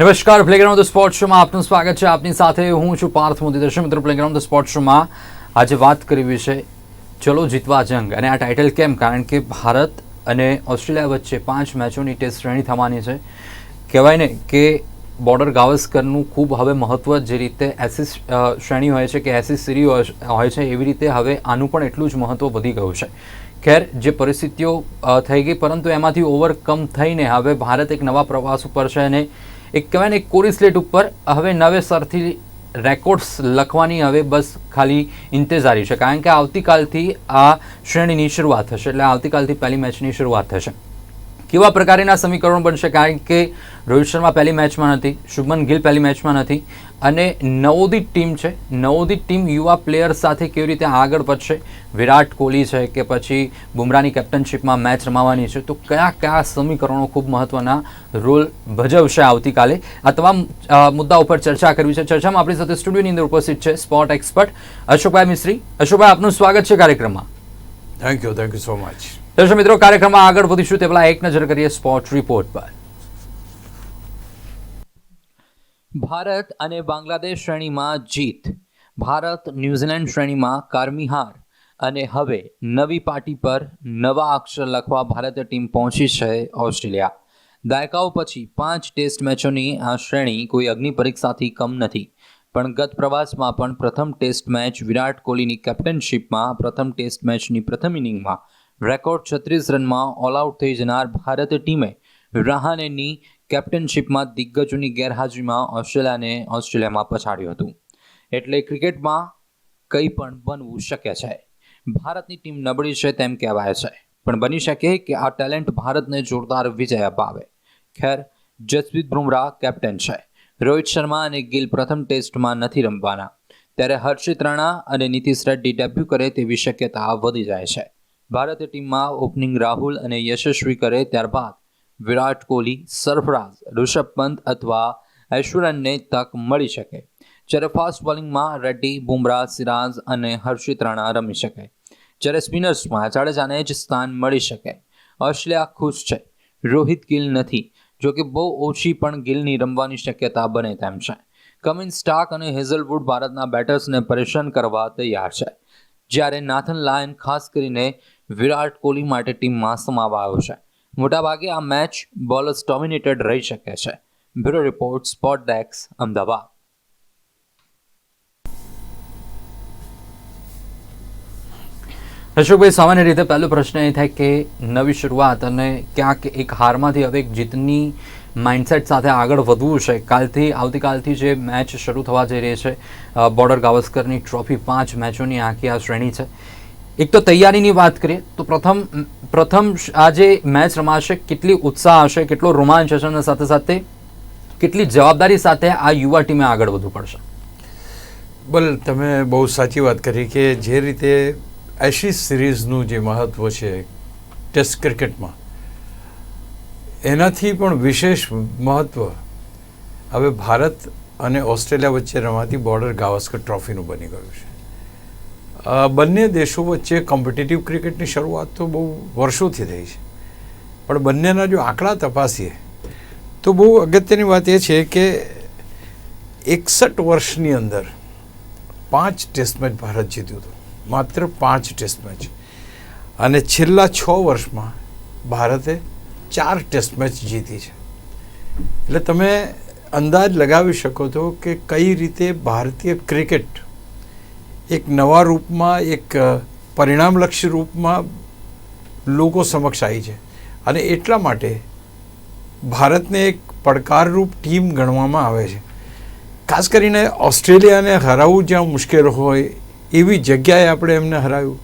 નમસ્કાર playground sport શોમાં આપનું સ્વાગત છે. આપની સાથે હું છું પાર્થ મોદી દર્શક મિત્રો પ્લેગ્રાઉન્ડ સ્પોર્ટ શોમાં આજે વાત કરવી છે ચલો જીતવા જંગ અને આ ટાઇટલ કેમ? કારણ કે ભારત અને ઓસ્ટ્રેલિયા વચ્ચે પાંચ મેચોની ટેસ્ટ શ્રેણી થવાની છે. કહેવાય ને કે બોર્ડર ગાવસ્કરનું ખૂબ હવે મહત્ત્વ જે રીતે એસિસ શ્રેણી હોય છે કે એસિસ સિરી હોય છે એવી રીતે હવે આનું પણ એટલું જ મહત્ત્વ વધી ગયું છે. ખેર, જે પરિસ્થિતિઓ થઈ ગઈ પરંતુ એમાંથી ઓવરકમ થઈને હવે ભારત એક નવા પ્રવાસ ઉપર છે અને એક કહેવાય ને કોરી સ્લેટ ઉપર હવે નવેસરથી રેકોર્ડ્સ લખવાની હવે બસ ખાલી ઇંતેજારી છે. કારણ કે આવતીકાલથી આ શ્રેણીની શરૂઆત થશે. એટલે આવતીકાલથી પહેલી મેચની શરૂઆત થશે. કેવા પ્રકારના સમીકરણો બનશે? કારણ કે રોહિત શર્મા પહેલી મેચમાં નથી, શુભમન ગિલ પહેલી મેચમાં નથી અને નવોદિત ટીમ છે. નવોદિત ટીમ યુવા પ્લેયર સાથે કેવી રીતે આગળ વધશે? વિરાટ કોહલી છે કે પછી બુમરાહની કેપ્ટનશીપમાં મેચ રમાવાની છે. તો કયા કયા સમીકરણો ખૂબ મહત્વના રોલ ભજવશે આવતીકાલે? આ તમામ મુદ્દા ઉપર ચર્ચા કરવી છે. ચર્ચામાં આપણી સાથે સ્ટુડિયોની અંદર ઉપસ્થિત છે સ્પોર્ટ એક્સપર્ટ અશોકભાઈ મિશ્રી અશોકભાઈ આપનું સ્વાગત છે કાર્યક્રમમાં. Thank you thank you so much દર્શક મિત્રો કાર્યક્રમમાં આગળ વધીશું. તે પહેલા એક નજર કરીએ સ્પોર્ટ રિપોર્ટ પર. ભારત અને બાંગ્લાદેશ શ્રેણીમાં જીત, ભારત ન્યૂઝીલેન્ડ શ્રેણીમાં કારમી હાર, અને હવે નવી પાર્ટી પર નવા અક્ષર લખવા ભારતીય ટીમ પહોંચી છે ઓસ્ટ્રેલિયા. દાયકાઓ પછી પાંચ ટેસ્ટ મેચોની આ શ્રેણી કોઈ અગ્નિ પરીક્ષાથી કમ નથી, પણ ગત પ્રવાસમાં પણ પ્રથમ ટેસ્ટ મેચ વિરાટ કોહલીની કેપ્ટનશીપમાં, પ્રથમ ટેસ્ટ મેચની પ્રથમ ઇનિંગમાં. રેકોર્ડ છત્રીસ રનમાં ઓલ આઉટ થઈ જનાર ભારતીય ટીમે રહાનેની કેપ્ટનશીપમાં દિગ્ગજોની ગેરહાજરીમાં ઓસ્ટ્રેલિયાને ઓસ્ટ્રેલિયામાં પછાડ્યું હતું. એટલે ક્રિકેટમાં કંઈ પણ બનવું શક્ય છે. ભારતની ટીમ નબળી છે તેમ કહેવાય છે. પણ બની શકે કે આ ટેલેન્ટ ભારતને જોરદાર વિજય અપાવે. ખેર, જસપ્રીત બુમરાહ કેપ્ટન છે. રોહિત શર્મા અને ગિલ પ્રથમ ટેસ્ટમાં નથી રમવાના. ત્યારે હર્ષિત રાણા અને નીતિશ રેડ્ડી ડેબ્યુ કરે તેવી શક્યતા વધી જાય છે. ભારતીય ટીમમાં ઓપનિંગ રાહુલ અને યશસ્વી કરે ત્યારબાદ વિરાટ કોહલી, સરફરાઝ, ઋષભ પંત અથવા ઐશ્વર્યનને તક મળી શકે. જ્યારે ફાસ્ટ બોલિંગમાં રેડ્ડી, બુમરાહ, સિરાજ અને હર્ષિત રાણા રમી શકે. જ્યારે સ્પિનર્સમાં જાડેજાને જ સ્થાન મળી શકે. ઓસ્ટ્રેલિયા ખુશ છે. રોહિત ગિલ નથી, જો કે બહુ ઓછી પણ ગિલની રમવાની શક્યતા બને તેમ છે. કમિન સ્ટાર્ક અને હેઝલવુડ ભારતના બેટર્સને પરેશાન કરવા તૈયાર છે. જ્યારે નાથન લાયન ખાસ કરીને વિરાટ કોહલી માટે ટીમમાં સમાવાયો છે. મોટાભાગે આ મેચ બોલર્સ ડોમિનેટેડ રહી શકે છે. બ્યુરો રિપોર્ટ સ્પોટ ડેક્સ અમદાવાદ. અશોકભાઈ, સામાન્ય રીતે પહેલો પ્રશ્ન એ થાય કે નવી શરૂઆત અને ક્યાંક એક હારમાંથી હવે એક જીતની માઇન્ડસેટ સાથે આગળ વધવું છે. કાલથી, આવતીકાલથી જે મેચ શરૂ થવા જઈ રહી છે બોર્ડર ગાવસ્કરની ટ્રોફી પાંચ મેચોની આખી આ શ્રેણી છે. એક તો તૈયારીની વાત કરીએ, તો પ્રથમ પ્રથમ આ જે મેચ રમાશે, કેટલી ઉત્સાહ હશે, કેટલો રોમાંચ હશે અને સાથે સાથે કેટલી જવાબદારી સાથે આ યુવા ટીમે આગળ વધવું પડશે. બલ, તમે બહુ સાચી વાત કરી કે જે રીતે એશિસ સિરીઝનું જે મહત્ત્વ છે, ટેસ્ટ ક્રિકેટમાં, એનાથી પણ વિશેષ મહત્ત્વ હવે ભારત અને ઓસ્ટ્રેલિયા વચ્ચે રમાતી બોર્ડર ગાવસ્કર ટ્રોફીનું બની ગયું છે. બંને દેશો વચ્ચે કોમ્પિટિટિવ ક્રિકેટની શરૂઆત તો બહુ વર્ષોથી થઈ છે. પણ બંનેના જો આંકડા તપાસીએ, તો બહુ અગત્યની વાત એ છે કે એકસઠ વર્ષની અંદર પાંચ ટેસ્ટ મેચ ભારત જીત્યું હતું. માત્ર પાંચ ટેસ્ટ મેચ અને છેલ્લા છ વર્ષમાં ભારતે ચાર ટેસ્ટ મેચ જીતી છે. એટલે તમે અંદાજ લગાવી શકો છો કે કઈ રીતે ભારતીય ક્રિકેટ એક નવા રૂપમાં, એક પરિણામલક્ષી રૂપમાં લોકો સમક્ષ આવી છે. અને એટલા માટે ભારતને એક પડકારરૂપ ટીમ ગણવામાં આવે છે. ખાસ કરીને ઓસ્ટ્રેલિયાને હરાવવું જ્યાં મુશ્કેલ હોય, એવી જગ્યાએ આપણે એમને હરાવ્યું.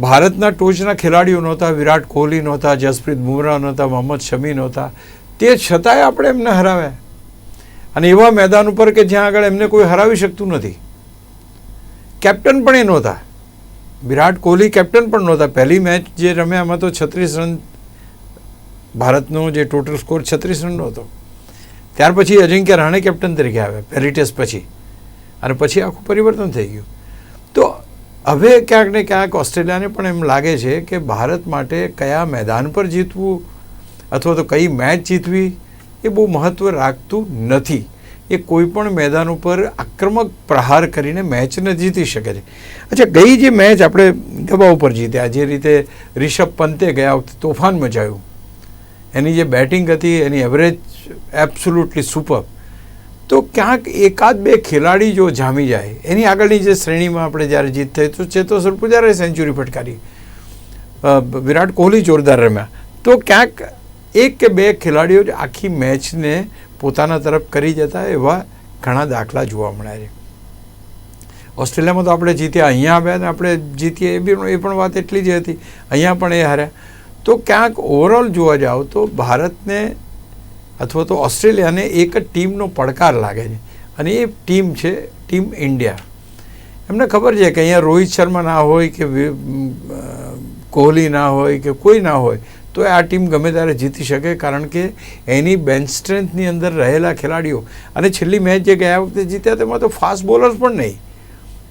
ભારતના ટોચના ખેલાડીઓ નહોતા, વિરાટ કોહલી નહોતા, જસપ્રીત બુમરાહ નહોતા, મોહમ્મદ શમી નહોતા. તે છતાંય આપણે એમને હરાવ્યા. અને એવા મેદાન ઉપર કે જ્યાં આગળ એમને કોઈ હરાવી શકતું નથી. કેપ્ટન પણ એ નહોતા. વિરાટ કોહલી કેપ્ટન પણ નહોતા. પહેલી મેચ જે રમ્યા એમાં તો છત્રીસ રન, ભારતનો જે ટોટલ સ્કોર છત્રીસ રનનો હતો. ત્યાર પછી અજિંક્ય રાણે કેપ્ટન તરીકે આવ્યા, પહેલી ટેસ્ટ પછી. અને પછી આખું પરિવર્તન થઈ ગયું. તો હવે ક્યાંક ને ક્યાંક ઓસ્ટ્રેલિયાને પણ એમ લાગે છે કે ભારત માટે કયા મેદાન પર જીતવું, અથવા તો કઈ મેચ જીતવી, એ બહુ મહત્ત્વ રાખતું નથી. એ કોઈ પણ મેદાન ઉપર આક્રમક પ્રહાર કરીને મેચને જીતી શકે છે. અચ્છા, ગઈ જે મેચ આપણે ગબા ઉપર જીત્યા, જે રીતે રિષભ પંતે ગયા વખતે તોફાન મચાવ્યું એની જે બેટિંગ હતી, એની એવરેજ એબ્સોલ્યુટલી સુપર તો ક્યાંક એકાદ બે ખેલાડી જો જામી જાય, એની આગળની જે શ્રેણીમાં આપણે જ્યારે જીત થઈ, તો ચેતોસર પૂજારાએ સેન્ચુરી ફટકારી. વિરાટ કોહલી જોરદાર રમ્યા. તો ક્યાંક એક કે બે ખેલાડીઓ આખી મેચને પોતાના તરફ કરી જતા એવા ઘણા દાખલા જોવા મળ્યા છે. ઓસ્ટ્રેલિયામાં તો આપણે જીત્યા, અહીંયા આવ્યા ને આપણે જીતીએ એ બી એ પણ વાત એટલી જ હતી. અહીંયા પણ એ હાર્યા. તો ક્યાંક ઓવરઓલ જોવા જાઓ તો ભારતને અથવા તો ઓસ્ટ્રેલિયાને એક જ ટીમનો પડકાર લાગે છે. અને એ ટીમ છે, ટીમ ઇન્ડિયા. એમને ખબર છે કે અહીંયા રોહિત શર્મા ના હોય કે કોહલી ના હોય કે કોઈ ના હોય. તો આ ટીમ ગમે ત્યારે જીતી શકે, કારણ કે એની બેન્ચ સ્ટ્રેન્થની અંદર રહેલા ખેલાડીઓ. અને છેલ્લી મેચ જે ગયા વખતે જીત્યા, તેમાં તો ફાસ્ટ બોલર્સ પણ નહીં.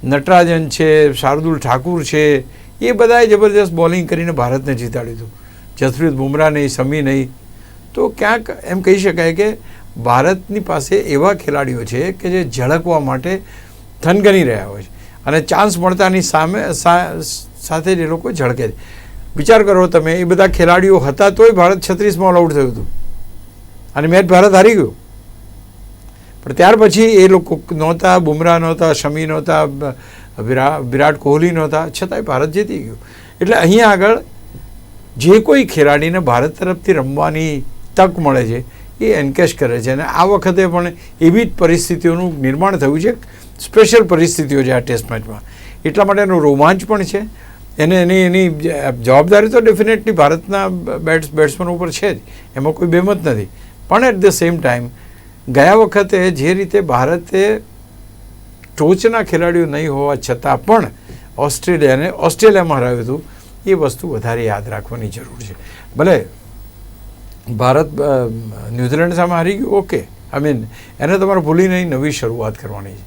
નટરાજન છે, શાર્દુલ ઠાકુર છે, એ બધાએ જબરદસ્ત બોલિંગ કરીને ભારતને જીતાડ્યું હતું. જસપ્રીત બુમરાહ નહીં, સમી નહીં. તો ક્યાંક એમ કહી શકાય કે ભારતની પાસે એવા ખેલાડીઓ છે કે જે ઝળકવા માટે થનગની રહ્યા હોય છે. અને ચાન્સ મળતાની સામે સાથે જ એ લોકો ઝળકે છે. વિચાર કરો તમે, એ બધા ખેલાડીઓ હતા તોય ભારત છત્રીસમાં ઓલ આઉટ થયું હતું. અને મેચ ભારત હારી ગયું. પણ ત્યાર પછી એ લોકો નહોતા, બુમરાહ નહોતા શમી નહોતા વિરાટ કોહલી નહોતા, છતાંય ભારત જીતી ગયું. એટલે અહીંયા આગળ જે કોઈ ખેલાડીને ભારત તરફથી રમવાની તક મળે છે, એ એન્કેશ કરે છે. અને આ વખતે પણ એવી જ પરિસ્થિતિઓનું નિર્માણ થયું છે સ્પેશિયલ પરિસ્થિતિઓ છે આ ટેસ્ટ મેચમાં એટલા માટેનો રોમાંચ પણ છે એને એની એની જવાબદારી તો ડેફિનેટલી ભારતના બેટ્સ બેટ્સમેન ઉપર છે જ. એમાં કોઈ બેમત નથી. પણ એટ ધ સેમ ટાઈમ ગયા વખતે જે રીતે ભારતે ટોચના ખેલાડીઓ નહીં હોવા છતાં પણ ઓસ્ટ્રેલિયાને ઓસ્ટ્રેલિયામાં હરાવ્યું હતું, એ વસ્તુ વધારે યાદ રાખવાની જરૂર છે. ભલે ભારત ન્યૂઝીલેન્ડ સામે હારી ગયું ઓકે આઈ મીન એને તમારે ભૂલી નહીં, નવી શરૂઆત કરવાની છે.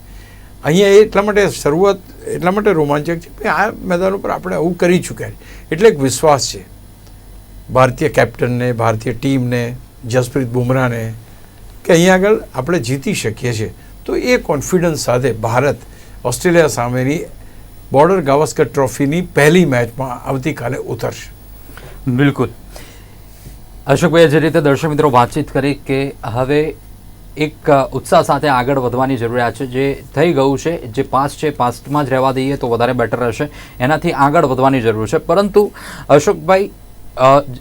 અહીંયા એટલા માટે શરૂઆત, એટલા માટે રોમાંચક છે કે આ મેદાન ઉપર આપણે આવું કરી ચૂક્યા છે. એટલે એક વિશ્વાસ છે. ભારતીય કેપ્ટનને, ભારતીય ટીમને, જસપ્રીત બુમરાહને કે અહીંયા આગળ આપણે જીતી શકીએ છીએ. તો એ કોન્ફિડન્સ સાથે ભારત ઓસ્ટ્રેલિયા સામેની બોર્ડર ગાવસ્કર ટ્રોફીની પહેલી મેચમાં આવતીકાલે ઉતરશે. બિલકુલ. અશોકભાઈ જે રીતે દર્શક મિત્રો વાતચીત કરી કે હવે એક ઉત્સાહ સાથે આગળ વધવાની જરૂરિયાત છે. જે થઈ ગયું છે, જે પાસ છે, પાસ્ટમાં જ રહેવા દઈએ તો વધારે બેટર રહેશે. એનાથી આગળ વધવાની જરૂર છે. પરંતુ અશોકભાઈ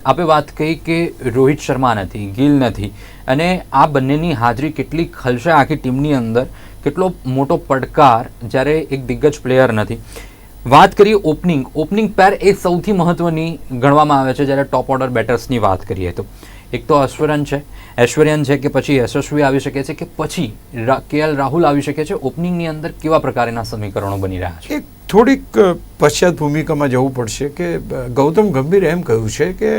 આપે વાત કહી કે રોહિત શર્મા નથી, ગિલ નથી. અને આ બંનેની હાજરી કેટલી ખલશે આખી ટીમની અંદર? કેટલો મોટો પડકાર જ્યારે એક દિગ્ગજ પ્લેયર નથી? વાત કરીએ ઓપનિંગ. ઓપનિંગ પેર એ સૌથી મહત્વની ગણવામાં આવે છે જ્યારે ટોપ ઓર્ડર બેટર્સની વાત કરીએ તો. એક તો અશ્વરન છે. ઐશ્વર્યન છે કે પછી યશસ્વી આવી શકે છે કે પછી કે એલ રાહુલ આવી શકે છે? ઓપનિંગની અંદર કેવા પ્રકારના સમીકરણો બની રહ્યા છે? એક થોડીક પશ્ચાત ભૂમિકામાં જવું પડશે કે ગૌતમ ગંભીર એમ કહ્યું છે કે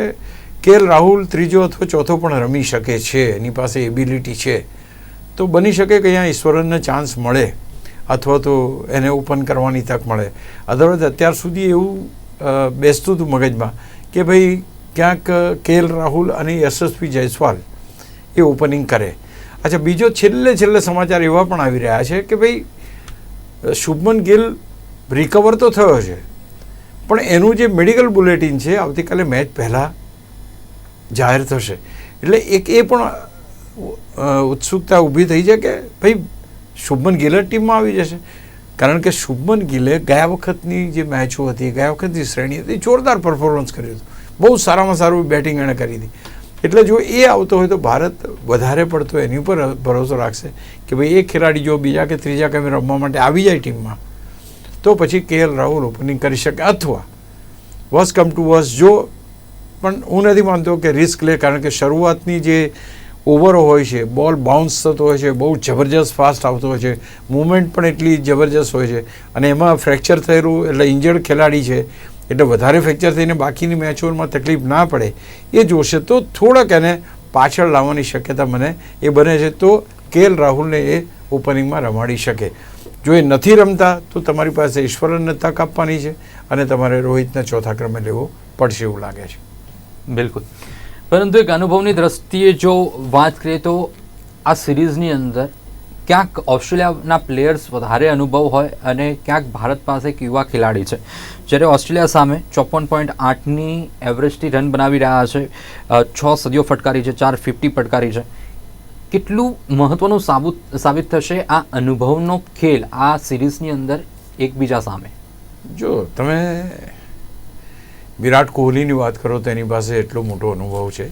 કેએલ રાહુલ ત્રીજો અથવા ચોથો પણ રમી શકે છે, એની પાસે એબિલિટી છે, તો બની શકે કે અહીંયા ઈશ્વરનને ચાન્સ મળે, અથવા તો એને ઓપન કરવાની તક મળે. અદરવાઇઝ અત્યાર સુધી એવું બેસતું હતું મગજમાં કે ભાઈ ક્યાંક કેએલ રાહુલ અને યશસ્વી જયસ્વાલ એ ઓપનિંગ કરે. અચ્છા, બીજો છેલ્લે છેલ્લે સમાચાર એવા પણ આવી રહ્યા છે કે ભાઈ, શુભમન ગિલ રિકવર તો થયો છે, પણ એનું જે મેડિકલ બુલેટિન છે, આવતીકાલે મેચ પહેલાં જાહેર થશે. એટલે એક એ પણ ઉત્સુકતા ઊભી થઈ છે કે ભાઈ, શુભમન ગિલ ટીમમાં આવી જશે. કારણ કે શુભમન ગિલે ગયા વખતની જે મેચો હતી, ગયા વખતની શ્રેણી હતી, જોરદાર પરફોર્મન્સ કર્યું હતું. બહુ સારામાં સારું બેટિંગ એણે કરી હતી. એટલે જો એ આવતો હોય તો ભારત વધારે પડતો એની ઉપર ભરોસો રાખશે કે ભાઈ એ ખેલાડી જો બીજા કે ત્રીજા ક્રમે રમવા માટે આવી જાય ટીમમાં, તો પછી કે એલ રાહુલ ઓપનિંગ કરી શકે અથવા વસ કમ ટુ વસ જો, પણ હું નથી માનતો કે રિસ્ક લે કારણ કે શરૂઆતની જે ઓવરો હોય છે બોલ બાઉન્સ થતો હોય છે, બહુ જબરજસ્ત ફાસ્ટ આવતો હોય છે મુવમેન્ટ પણ એટલી જબરજસ્ત હોય છે અને એમાં ફ્રેક્ચર થયેલું એટલે ઇન્જર્ડ ખેલાડી છે એટલે વધારે ફ્રેક્ચર થઈને બાકીની મેચોમાં તકલીફ ના પડે એ જોશે તો થોડાક એને પાછળ લાવવાની શક્યતા મને એ બને છે તો કેએલ રાહુલને એ ઓપનિંગમાં રમાડી શકે. જો એ નથી રમતા તો તમારી પાસે ઈશ્વરનને તક આપવાની છે અને તમારે રોહિતને ચોથા ક્રમે લેવો પડશે એવું લાગે છે. બિલકુલ. પરંતુ એક અનુભવની દ્રષ્ટિએ જો વાત કરીએ તો આ સિરીઝની અંદર ક્યાંક ઓસ્ટ્રેલિયાના પ્લેયર્સ વધારે અનુભવ હોય અને ક્યાંક ભારત પાસે એક યુવા ખેલાડી છે. જ્યારે ઓસ્ટ્રેલિયા સામે ચોપન પોઈન્ટ આઠની એવરેજથી રન બનાવી રહ્યા છે છ સદીઓ ફટકારી છે, ચાર ફિફ્ટી ફટકારી છે. કેટલું મહત્વનું સાબુત, સાબિત થશે આ અનુભવનો ખેલ આ સિરીઝની અંદર એકબીજા સામે? જો તમે વિરાટ કોહલીની વાત કરો, તેની પાસે એટલો મોટો અનુભવ છે.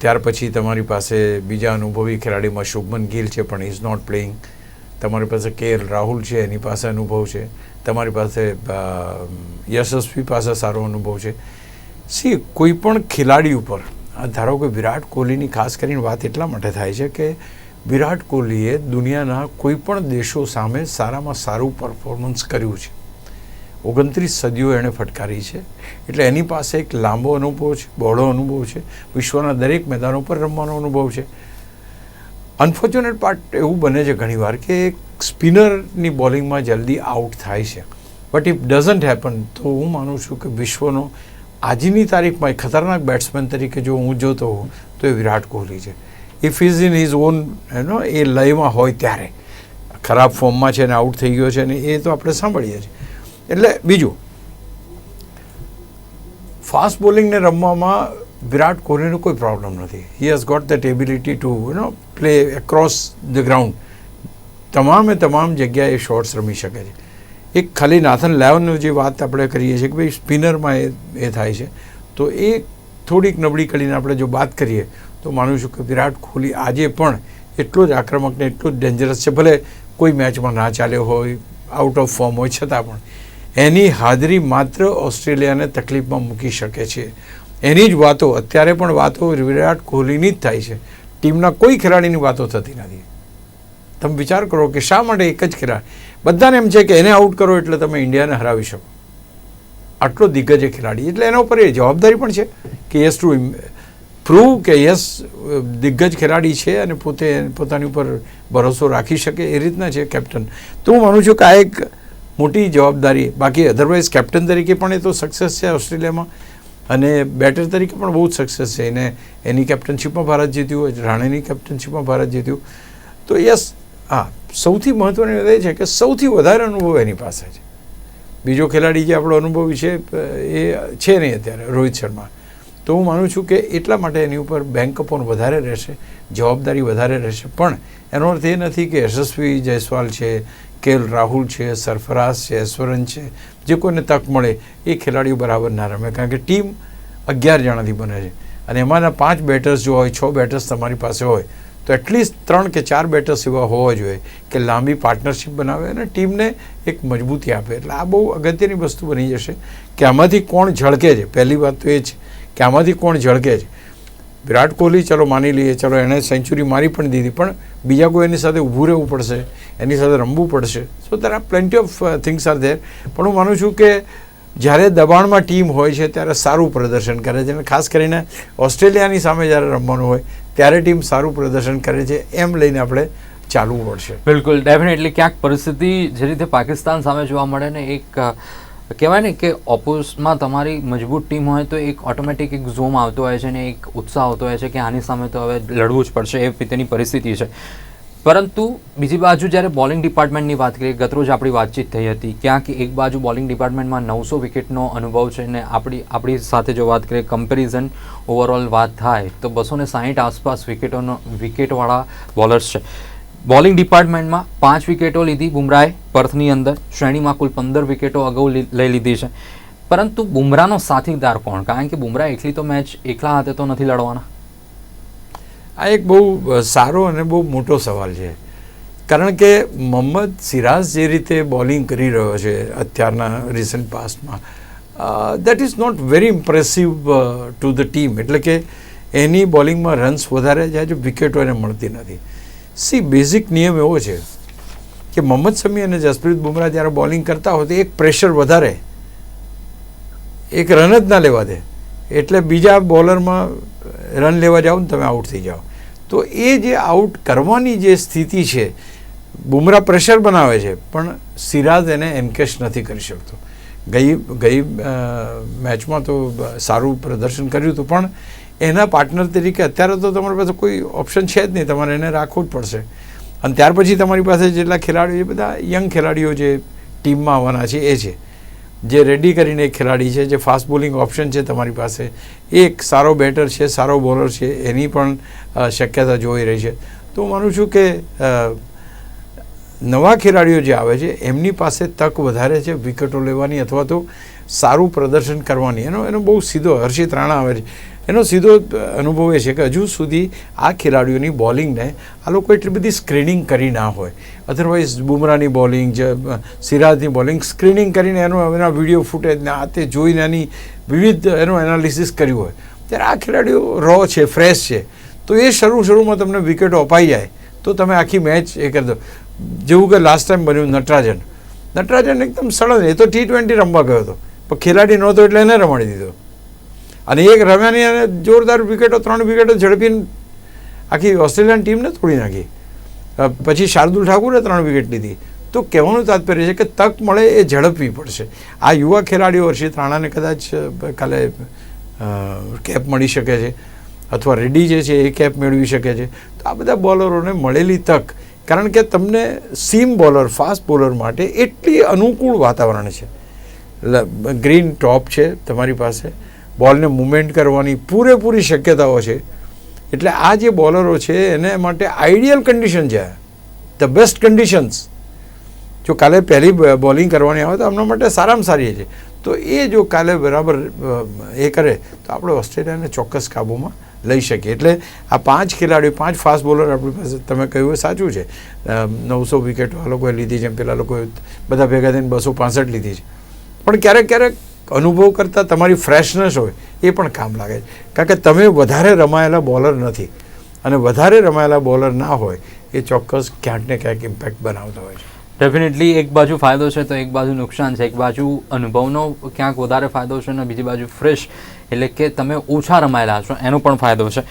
ત્યાર પછી તમારી પાસે બીજા અનુભવી ખેલાડીમાં શુભમન ગિલ છે, પણ ઇઝ નોટ પ્લેઇંગ તમારી પાસે કે એલ રાહુલ છે, એની પાસે અનુભવ છે, તમારી પાસે યશસ્વી પાસે સારો અનુભવ છે. સી, કોઈ પણ ખેલાડી ઉપર ધારો કે વિરાટ કોહલીની ખાસ કરીને વાત એટલા માટે થાય છે કે વિરાટ કોહલીએ દુનિયાના કોઈ પણ દેશો સામે સારામાં સારું પરફોર્મન્સ કર્યું છે. ઓગણત્રીસ સદીઓ એણે ફટકારી છે. એટલે એની પાસે એક લાંબો અનુભવ છે, બહોળો અનુભવ છે. વિશ્વના દરેક મેદાનો પર રમવાનો અનુભવ છે. અનફોર્ચ્યુનેટ પાર્ટ એવું બને છે ઘણીવાર કે સ્પિનરની બોલિંગમાં જલ્દી આઉટ થાય છે. બટ ઇફ ડઝન્ટ હેપન તો હું માનું છું કે વિશ્વનો આજની તારીખમાં ખતરનાક બેટ્સમેન તરીકે જો હું જોતો હોઉં, તો એ વિરાટ કોહલી છે. If is in his own એનો એ લયમાં હોય ત્યારે. ખરાબ ફોર્મમાં છે ને આઉટ થઈ ગયો છે ને એ તો આપણે સાંભળીએ છીએ. એટલે બીજું ફાસ્ટ બોલિંગને રમવામાં વિરાટ કોહલીનો કોઈ પ્રોબ્લેમ નથી. He has got that ability to you know play across the ground તમામે તમામ જગ્યાએ શોર્ટ્સ રમી શકે છે. એક ખાલી નાથન લેવનની જે વાત આપણે કરીએ છીએ કે ભાઈ સ્પિનરમાં એ એ થાય છે. તો એ થોડીક નબળી કરીને આપણે જો વાત કરીએ, તો માનું છું કે વિરાટ કોહલી આજે પણ એટલો જ આક્રમક ને એટલો જ ડેન્જરસ છે. ભલે કોઈ મેચમાં ના ચાલ્યો હોય આઉટ ઓફ ફોર્મ હોય, છતાં પણ. એની હાજરી માત્ર ઓસ્ટ્રેલિયાને તકલીફમાં મૂકી શકે છે. એની જ વાતો, અત્યારે પણ વાતો વિરાટ કોહલીની જ થાય છે. ટીમના કોઈ ખેલાડીની વાતો થતી નથી. તમે વિચાર કરો કે શા માટે એક જ ખેલાડી બધાને એમ છે કે એને આઉટ કરો એટલે તમે ઇન્ડિયાને હરાવી શકો. આટલો દિગ્ગજ ખેલાડી, એટલે એના ઉપર એ જવાબદારી પણ છે કે યસ ટુ પ્રૂવ કે યસ દિગ્ગજ ખેલાડી છે અને પોતે પોતાની ઉપર ભરોસો રાખી શકે એ રીતના છે કેપ્ટન તો હું માનું છું કે આ એક મોટી જવાબદારી, બાકી અધરવાઇઝ કેપ્ટન તરીકે પણ એ તો સક્સેસ છે ઓસ્ટ્રેલિયામાં. અને બેટર તરીકે પણ બહુ જ સક્સેસ છે. એને, એની કેપ્ટનશીપમાં ભારત જીત્યું રાણેની કેપ્ટનશીપમાં ભારત જીત્યું. તો યસ હા, સૌથી મહત્ત્વની વાત એ છે કે સૌથી વધારે અનુભવ એની પાસે છે. બીજો ખેલાડી જે આપણો અનુભવી છે, એ છે નહીં અત્યારે, રોહિત શર્મા. તો હું માનું છું કે એટલા માટે એની ઉપર બેંક અપોન વધારે રહેશે, જવાબદારી વધારે રહેશે. પણ એનો અર્થ એ નથી કે યશસ્વી જયસ્વાલ છે કેલ રાહુલ છે, સરફરાઝ છે, ઐશ્વરન છે, જે કોઈને તક મળે એ ખેલાડીઓ બરાબર ના રમે. કારણ કે ટીમ અગિયાર જણાથી બને છે. અને એમાંના પાંચ બેટર્સ જો હોય, છ બેટર્સ તમારી પાસે હોય, તો એટલીસ્ટ ત્રણ કે ચાર બેટર્સ એવા હોવા જોઈએ કે લાંબી પાર્ટનરશિપ બનાવે અને ટીમને એક મજબૂતી આપે. એટલે આ બહુ અગત્યની વસ્તુ બની જશે કે આમાંથી કોણ ઝળકે છે. પહેલી વાત તો એ છે કે આમાંથી કોણ ઝળકે છે. વિરાટ કોહલી, ચલો માની લઈએ, ચલો એણે સેન્ચુરી મારી પણ દીધી, પણ બીજા કોઈ એની સાથે ઊભું રહેવું પડશે, એની સાથે રમવું પડશે. So there are plenty of things are there પણ હું માનું છું કે જ્યારે દબાણમાં ટીમ હોય છે, ત્યારે સારું પ્રદર્શન કરે છે. અને ખાસ કરીને ઓસ્ટ્રેલિયાની સામે જ્યારે રમવાનું હોય, ત્યારે ટીમ સારું પ્રદર્શન કરે છે. એમ લઈને આપણે ચાલવું પડશે. બિલકુલ. ડેફિનેટલી ક્યાંક પરિસ્થિતિ જે રીતે પાકિસ્તાન સામે જોવા મળે ને, એક કહેવાય ને કે ઓપોઝમાં તમારી મજબૂત ટીમ હોય તો એક ઓટોમેટિક એક ઝૂમ આવતો હોય છે ને એક ઉત્સાહ આવતો હોય છે કે આની સામે તો હવે લડવું જ પડશે એ રીતેની પરિસ્થિતિ છે. પરંતુ બીજી બાજુ જ્યારે બોલિંગ ડિપાર્ટમેન્ટની વાત કરીએ, ગતરોજ આપણી વાતચીત થઈ હતી, ક્યાંક એક બાજુ બોલિંગ ડિપાર્ટમેન્ટમાં નવસો વિકેટનો અનુભવ છે ને આપણી આપણી સાથે જો વાત કરીએ કમ્પેરિઝન ઓવરઓલ વાત થાય તો બસો ને સાહીઠ આસપાસ વિકેટોનો, વિકેટવાળા બોલર્સ છે. બોલિંગ ડિપાર્ટમેન્ટમાં પાંચ વિકેટો લીધી બુમરાએ પર્થની અંદર શ્રેણીમાં કુલ પંદર વિકેટો અગાઉ લઈ લીધી છે. પરંતુ બુમરાનો સાથીદાર કોણ? કારણ કે બુમરા એકલી તો મેચ એકલા હાથે તો નથી લડવાના. આ એક બહુ સારો અને બહુ મોટો સવાલ છે. કારણ કે મોહમ્મદ સિરાજ જે રીતે બોલિંગ કરી રહ્યો છે અત્યારના recent પાસ્ટમાં that is not very impressive to the team એટલે કે એની બોલિંગમાં રન્સ વધારે જાય છે વિકેટો એને મળતી નથી. સી બેઝિક નિયમ એવો છે કે મોહમ્મદ શમી અને જસપ્રીત બુમરાહ જ્યારે બોલિંગ કરતા હોય તો એક પ્રેશર વધારે, એક રન જ ના લેવા દે. એટલે બીજા બોલરમાં રન લેવા જાઓ ને તમે આઉટ થઈ જાઓ. તો એ જે આઉટ કરવાની જે સ્થિતિ છે, બુમરાહ પ્રેશર બનાવે છે, પણ સિરાજ એને એન્કેશ નથી કરી શકતો. ગઈ ગઈ મેચમાં તો સારું પ્રદર્શન કર્યું હતું, પણ એના પાર્ટનર તરીકે અત્યારે તો તમારી પાસે કોઈ ઓપ્શન છે જ નહીં. તમારે એને રાખવું જ પડશે. અને ત્યાર પછી તમારી પાસે જેટલા ખેલાડીઓ છે બધા યંગ ખેલાડીઓ જે ટીમમાં આવવાના છે, એ છે. જે રેડી કરીને એક ખેલાડી છે, જે ફાસ્ટ બોલિંગ ઓપ્શન છે તમારી પાસે. એક સારો બેટર છે, સારો બોલર છે, એની પણ શક્યતા જોઈ રહી છે. તો હું માનું છું કે નવા ખેલાડીઓ જે આવે છે, એમની પાસે તક વધારે છે વિકેટો લેવાની અથવા તો સારું પ્રદર્શન કરવાની. એનો એનો બહુ સીધો હર્ષિત રાણા આવે છે. એનો સીધો અનુભવ એ છે કે હજુ સુધી આ ખેલાડીઓની બોલિંગને આ લોકો એટલી બધી સ્ક્રીનિંગ કરી ના હોય. અધરવાઇઝ બુમરાની બોલિંગ, જે, સિરાજની બોલિંગ સ્ક્રીનિંગ કરીને એનો એના વીડિયો ફૂટેજ ને આ તે જોઈને એની વિવિધ એનું એનાલિસિસ કર્યું હોય. ત્યારે આ ખેલાડીઓ રો છે ફ્રેશ છે. તો એ શરૂ શરૂમાં તમને વિકેટો અપાઈ જાય. તો તમે આખી મેચ એ કરી દો. જેવું કે લાસ્ટ ટાઈમ બન્યું નટરાજન. નટરાજન એકદમ સળંગ એ તો ટી ટ્વેન્ટી રમવા ગયો હતો. પણ ખેલાડી નહોતો એટલે એને રમાડી દીધો. અને એક રમ્યાની અને જોરદાર વિકેટો, ત્રણ વિકેટો ઝડપીને આખી ઓસ્ટ્રેલિયન ટીમને તોડી નાખી. પછી શાર્દુલ ઠાકુરે ત્રણ વિકેટ લીધી. તો કહેવાનું તાત્પર્ય છે કે તક મળે એ ઝડપવી પડશે. આ યુવા ખેલાડીઓ હર્ષિત રાણાને કદાચ કાલે કેપ મળી શકે છે, અથવા રેડી જે છે એ કેપ મેળવી શકે છે. તો આ બધા બોલરોને મળેલી તક. કારણ કે તમને સીમ બોલર, ફાસ્ટ બોલર માટે એટલી અનુકૂળ વાતાવરણ છે. ગ્રીન ટોપ છે તમારી પાસે. બોલને મુવમેન્ટ કરવાની પૂરેપૂરી શક્યતાઓ છે. એટલે આ જે બોલરો છે, એને માટે આઈડિયલ કન્ડિશન છે. ધ બેસ્ટ કન્ડિશન્સ જો કાલે પહેલી બોલિંગ કરવાની આવે તો એમના માટે સારામાં સારી છે. તો એ જો કાલે બરાબર એ કરે, તો આપણે ઓસ્ટ્રેલિયાને ચોક્કસ કાબૂમાં લઈ શકીએ. એટલે આ પાંચ ખેલાડીઓ, પાંચ ફાસ્ટ બોલર આપણી પાસે, તમે કહ્યું સાચું છે. નવસો વિકેટો આ લોકોએ લીધી છે પેલા લોકોએ બધા ભેગા થઈને બસો પાસઠ લીધી છે. પણ ક્યારેક ક્યારેક અનુભવ કરતાં તમારી ફ્રેશનેસ હોય, એ પણ કામ લાગે છે. કારણ કે તમે વધારે રમાયેલા બોલર નથી. અને વધારે રમાયેલા બોલર ના હોય, એ ચોક્કસ ક્યાંક ને ક્યાંક ઇમ્પેક્ટ બનાવતો હોય છે. ડેફિનેટલી એક બાજુ ફાયદો છે તો એક બાજુ નુકસાન છે. એક બાજુ અનુભવનો ક્યાંક વધારે ફાયદો છે અને બીજી બાજુ ફ્રેશ એટલે કે તમે ઓછા રમાયેલા છો, એનો પણ ફાયદો છે.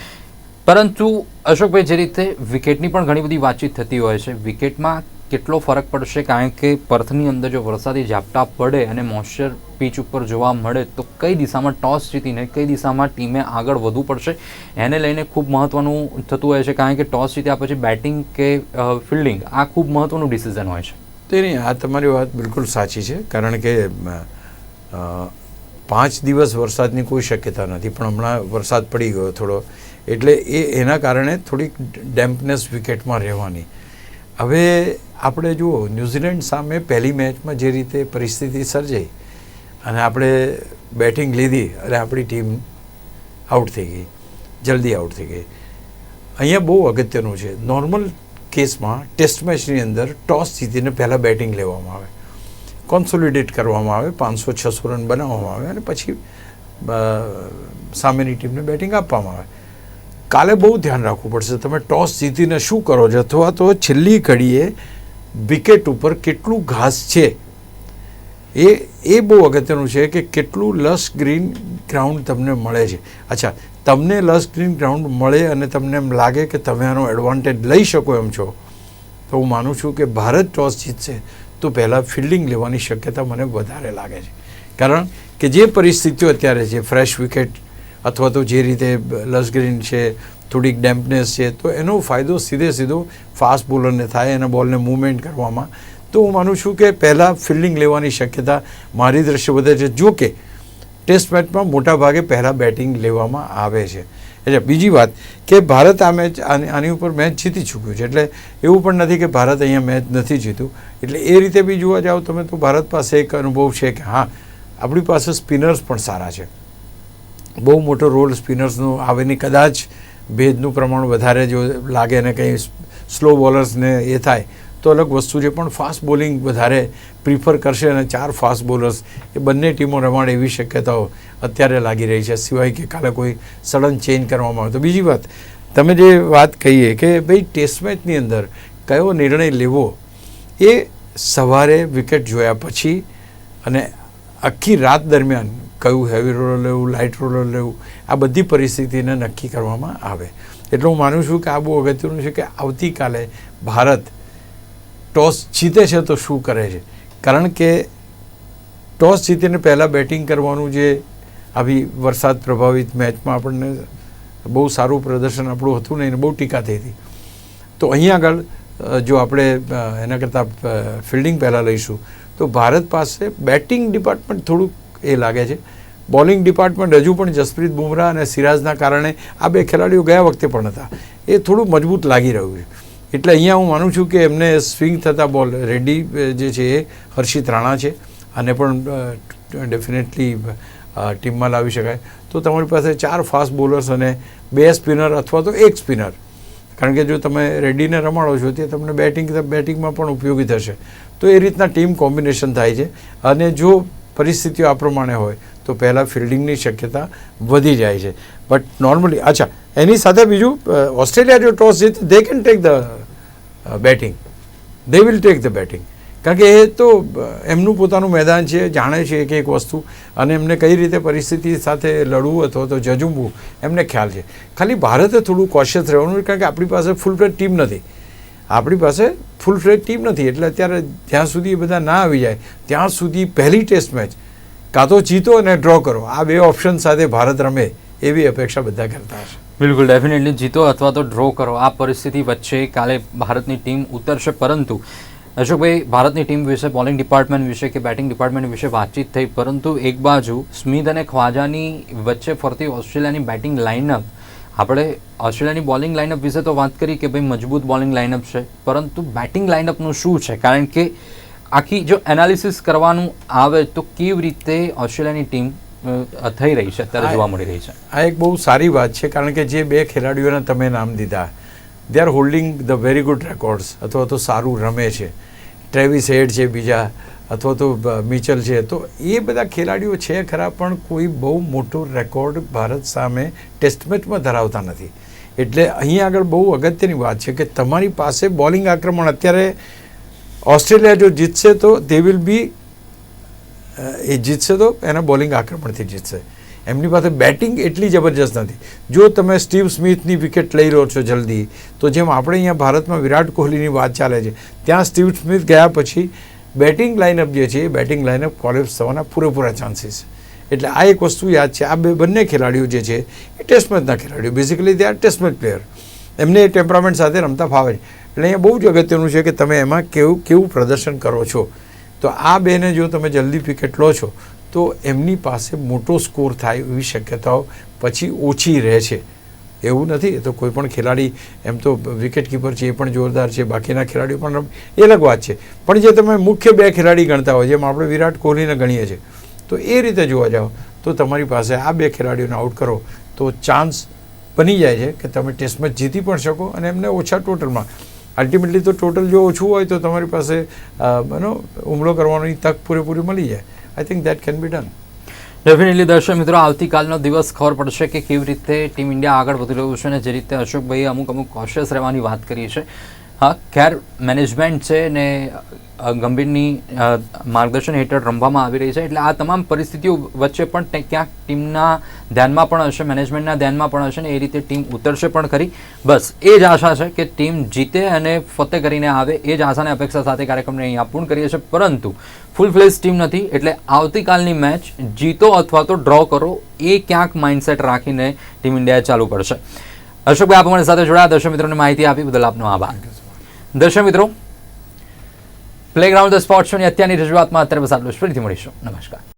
પરંતુ અશોકભાઈ, જે રીતે વિકેટની પણ ઘણી બધી વાતચીત થતી હોય છે વિકેટમાં કેટલો ફરક પડશે? કારણ કે પર્થની અંદર જો વરસાદી ઝાપટા પડે અને મોઇશ્ચર પીચ ઉપર જોવા મળે, તો કઈ દિશામાં ટોસ જીતીને, કઈ દિશામાં ટીમે આગળ વધવું પડશે? એને લઈને ખૂબ મહત્ત્વનું થતું હોય છે, કારણ કે ટોસ જીત્યા પછી બેટિંગ કે ફિલ્ડિંગ, આ ખૂબ મહત્ત્વનું ડિસિઝન હોય છે. તેની આ તમારી વાત બિલકુલ સાચી છે, કારણ કે પાંચ દિવસ વરસાદની કોઈ શક્યતા નથી, પણ હમણાં વરસાદ પડી ગયો થોડો, એટલે એ, એના કારણે થોડીક ડેમ્પનેસ વિકેટમાં રહેવાની. હવે આપણે જુઓ, ન્યૂઝીલેન્ડ સામે પહેલી મેચમાં જે રીતે પરિસ્થિતિ સર્જાઈ અને આપણે બેટિંગ લીધી અને આપણી ટીમ આઉટ થઈ ગઈ, જલ્દી આઉટ થઈ ગઈ. અહીંયા બહુ અગત્યનું છે. નોર્મલ કેસમાં ટેસ્ટ મેચની અંદર ટોસ જીતીને પહેલાં બેટિંગ લેવામાં આવે. કોન્સોલિડેટ કરવામાં આવે, પાંચસો છસો રન બનાવવામાં આવે અને પછી સામેની ટીમને બેટિંગ આપવામાં આવે. કાલે બહુ ધ્યાન રાખવું પડશે. તમે ટોસ જીતીને શું કરો છો? અથવા તો છેલ્લી ઘડીએ વિકેટ ઉપર કેટલું ઘાસ છે? એ એ બહુ અગત્યનું છે કે કેટલું લસ ગ્રીન ગ્રાઉન્ડ તમને મળે છે. અચ્છા, તમને લસ ગ્રીન ગ્રાઉન્ડ મળે અને તમને એમ લાગે કે તમે આનો એડવાન્ટેજ લઈ શકો એમ છો, તો હું માનું છું કે ભારત ટોસ જીતશે, તો પહેલાં ફિલ્ડિંગ લેવાની શક્યતા મને વધારે લાગે છે. કારણ કે જે પરિસ્થિતિઓ અત્યારે છે ફ્રેશ વિકેટ અથવા તો જે રીતે લસગ્રીન છે, થોડીક ડેમ્પનેસ છે, તો એનો ફાયદો સીધે સીધો ફાસ્ટ બોલરને થાય, એના બોલને મૂવમેન્ટ કરવામાં. તો હું માનું છું કે પહેલાં ફિલ્ડિંગ લેવાની શક્યતા મારી દ્રશ્ય વધે છે. જો કે ટેસ્ટ મેચમાં મોટા ભાગે પહેલાં બેટિંગ લેવામાં આવે છે. એટલે બીજી વાત કે ભારત આ મેચ આની ઉપર મેચ જીતી ચૂક્યું છે. એટલે એવું પણ નથી કે ભારત અહીંયા મેચ નથી જીત્યું એટલે એ રીતે બી જોવા જાઓ તમે તો ભારત પાસે એક અનુભવ છે કે હા, આપણી પાસે સ્પિનર્સ પણ સારા છે. બહુ મોટો રોલ સ્પિનર્સનો આવે કદાચ ભેદનું પ્રમાણ વધારે જો લાગે ને કંઈ સ્લો બોલર્સને એ થાય, તો અલગ વસ્તુ છે. પણ ફાસ્ટ બોલિંગ વધારે પ્રિફર કરશે અને ચાર ફાસ્ટ બોલર્સ એ બંને ટીમો રમાડે એવી શક્યતાઓ અત્યારે લાગી રહી છે. સિવાય કે કાલે કોઈ સડન ચેન્જ કરવામાં આવે. તો બીજી વાત, તમે જે વાત કહીએ કે ભાઈ ટેસ્ટ મેચની અંદર કયો નિર્ણય લેવો એ સવારે વિકેટ જોયા પછી અને આખી રાત દરમિયાન કયું હેવી રોલર લેવું લાઇટ રોલર લેવું, આ બધી પરિસ્થિતિને નક્કી કરવામાં આવે. એટલે હું માનું છું કે આ બહુ અગત્યનું છે કે આવતીકાલે ભારત ટોસ જીતે છે તો શું કરે છે? કારણ કે ટોસ જીતીને પહેલાં બેટિંગ કરવાનું જે આવી વરસાદ પ્રભાવિત મેચમાં આપણને બહુ સારું પ્રદર્શન આપણું હતું ને એને બહુ ટીકા થઈ હતી. તો અહીંયા આગળ જો આપણે એના કરતાં ફિલ્ડિંગ પહેલાં લઈશું, તો ભારત પાસે બેટિંગ ડિપાર્ટમેન્ટ થોડુંક એ લાગે છે. બોલિંગ ડિપાર્ટમેન્ટ હજુ પણ જસપ્રીત બુમરાહ અને સિરાજના કારણે આ બે ખેલાડીઓ ગયા વખતે પણ હતા. એ થોડું મજબૂત લાગી રહ્યું છે. એટલે અહીંયા હું માનું છું કે એમને સ્વિંગ થતા બોલ રેડ્ડી જે છે એ હર્ષિત રાણા છે. અને પણ ડેફિનેટલી ટીમમાં લાવી શકાય. તો તમારી પાસે ચાર ફાસ્ટ બોલર્સ અને બે સ્પિનર અથવા તો એક સ્પિનર. કારણ કે જો તમે રેડ્ડીને રમાડો છો, તે તમને બેટિંગ, બેટિંગમાં પણ ઉપયોગી થશે. તો એ રીતના ટીમ કોમ્બિનેશન થાય છે. અને જો પરિસ્થિતિઓ આ પ્રમાણે હોય, તો પહેલાં ફિલ્ડિંગની શક્યતા વધી જાય છે. બટ નોર્મલી અચ્છા, એની સાથે બીજું ઓસ્ટ્રેલિયા જો ટોસ જીત they can take the batting they will take the batting કારણ કે એ તો એમનું પોતાનું મેદાન છે, જાણે છે એક એક વસ્તુ, અને એમને કઈ રીતે પરિસ્થિતિ સાથે લડવું અથવા તો જજુમવું, એમને ખ્યાલ છે. ખાલી ભારતે થોડું કોશિયસ રહેવાનું, કારણ કે આપણી પાસે ફૂલ પ્લેટ ટીમ નથી. આપણી પાસે ફૂલ ફ્લેજ ટીમ નથી. એટલે અત્યારે જ્યાં સુધી એ બધા ના આવી જાય, ત્યાં સુધી પહેલી ટેસ્ટ મેચ કાં તો જીતો અને ડ્રો કરો. આ બે ઓપ્શન સાથે ભારત રમે એવી અપેક્ષા બધા કરતા હશે. બિલકુલ ડેફિનેટલી જીતો અથવા તો ડ્રો કરો. આ પરિસ્થિતિ વચ્ચે કાલે ભારતની ટીમ ઉતરશે, પરંતુ અશોકભાઈ, ભારતની ટીમ વિશે બોલિંગ ડિપાર્ટમેન્ટ વિશે કે બેટિંગ ડિપાર્ટમેન્ટ વિશે વાતચીત થઈ, પરંતુ એક બાજુ સ્મિથ અને ખ્વાજાની વચ્ચે ફરતી ઓસ્ટ્રેલિયાની બેટિંગ લાઇનઅપ આપણે ઓસ્ટ્રેલિયાની બોલિંગ લાઇનઅપ વિશે તો વાત કરી કે ભાઈ મજબૂત બોલિંગ લાઇનઅપ છે પરંતુ બેટિંગ લાઇનઅપનું શું છે? કારણ કે આખી જો એનાલિસિસ કરવાનું આવે તો કેવી રીતે ઓસ્ટ્રેલિયાની ટીમ થઈ રહી છે અત્યારે જોવા મળી રહી છે? આ એક બહુ સારી વાત છે કારણ કે જે બે ખેલાડીઓને તમે નામ દીધા they are holding the very good records અથવા તો સારું રમે છે. ટ્રેવિસ હેડ છે બીજા અથવા તો મિચલ છે તો એ બધા ખેલાડીઓ છે ખરા, પણ કોઈ બહુ મોટો રેકોર્ડ ભારત સામે ટેસ્ટ મેચમાં ધરાવતા નથી. એટલે અહીં આગળ બહુ અગત્યની વાત છે કે તમારી પાસે બોલિંગ આક્રમણ અત્યારે ઓસ્ટ્રેલિયા જો જીતશે તો દે વિલ બી એ જીતશે તો એના બોલિંગ આક્રમણથી જીતશે. એમની પાસે બેટિંગ એટલી જબરજસ્ત નથી. જો તમે સ્ટીવ સ્મિથની વિકેટ લઈ રહ્યો છો જલ્દી, તો જેમ આપણે અહીંયા ભારતમાં વિરાટ કોહલીની વાત ચાલે છે, ત્યાં સ્ટીવ સ્મિથ ગયા પછી બેટિંગ લાઇનઅપ જે છે, એ બેટિંગ લાઇનઅપ કોલેપ્સ થવાના પૂરેપૂરા ચાન્સીસ એટલે આ એક વસ્તુ યાદ છે, આ બે બંને ખેલાડીઓ જે છે, એ ટેસ્ટ મેચના ખેલાડીઓ. Basically they are test match player એમને એ ટેમ્પરામેન્ટ સાથે રમતા ફાવે છે. એટલે અહીંયા બહુ જ અગત્યનું છે કે તમે એમાં કેવું કેવું પ્રદર્શન કરો છો. તો આ બેને જો તમે જલ્દી વિકેટ લો છો, તો એમની પાસે મોટો સ્કોર થાય એવી શક્યતાઓ પછી ઓછી રહે છે. એવું નથી. તો કોઈ પણ ખેલાડી, એમ તો વિકેટ કીપર છે, એ પણ જોરદાર છે, બાકીના ખેલાડીઓ પણ એ અલગ વાત છે. પણ જે તમે મુખ્ય બે ખેલાડી ગણતા હોય, જેમ આપણે વિરાટ કોહલીને ગણીએ છીએ, તો એ રીતે જોવા જાઓ, તો તમારી પાસે આ બે ખેલાડીઓને આઉટ કરો, તો ચાન્સ બની જાય છે કે તમે ટેસ્ટ મેચ જીતી પણ શકો અને એમને ઓછા ટોટલમાં અલ્ટિમેટલી તો ટોટલ જો ઓછું હોય, તો તમારી પાસે બનો હુમલો કરવાની તક પૂરેપૂરી મળી જાય. I think that can be done definitely દર્શક મિત્રો, આવતીકાલનો દિવસ ખબર પડશે કે કેવી રીતે ટીમ ઇન્ડિયા આગળ વધી રહ્યું છે અને જે રીતે અશોકભાઈએ અમુક અમુક કોશિયસ રહેવાની વાત કરી છે. હા ખેર મેનેજમેન્ટ છે ને ગંભીરની માર્ગદર્શન હેઠળ રમવામાં આવી રહી છે. એટલે આ તમામ પરિસ્થિતિઓ વચ્ચે પણ ક્યાંક ટીમના ધ્યાનમાં પણ હશે મેનેજમેન્ટના ધ્યાનમાં પણ હશે ને એ રીતે ટીમ ઉતરશે પણ ખરી. બસ, એ જ આશા છે કે ટીમ જીતે અને ફતે કરીને આવે, એ જ આશાને અપેક્ષા સાથે કાર્યક્રમને અહીંયા પૂર્ણ કરીએ છીએ. પરંતુ ફૂલ ફ્લેશ ટીમ નથી, એટલે આવતીકાલની મેચ જીતો અથવા તો ડ્રો કરો, એ ક્યાંક માઇન્ડસેટ રાખીને ટીમ ઇન્ડિયાએ ચાલુ પડશે અશોકભાઈ આપ અમારી સાથે જોડાયા. દર્શક મિત્રોને માહિતી આપી, બદલ આપનો આભાર. દર્શક મિત્રો પ્લેગ્રાઉન્ડ ધ સ્પોર્ટ શોની અત્યારની રજૂઆતમાં અત્યારે બસ આટલું જ. ફરીથી મળીશું નમસ્કાર